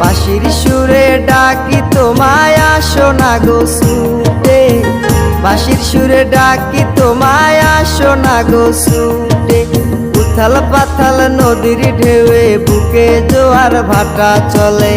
বাঁশির সুরে ডাকি তোমায় আসো না গো সুটে বাঁশির সুরে ডাকি তোমায় আসো না গো সুটে উথাল পাথাল নদীর ঢেউয়ে বুকে জোয়ার ভাটা চলে।